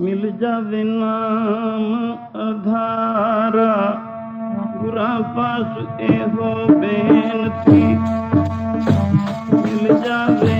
मिल जावे नाम अधारा पूरा पास ए हो बेनती मिल जावे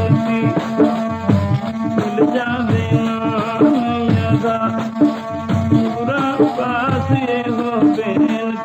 آسے ہو سینچی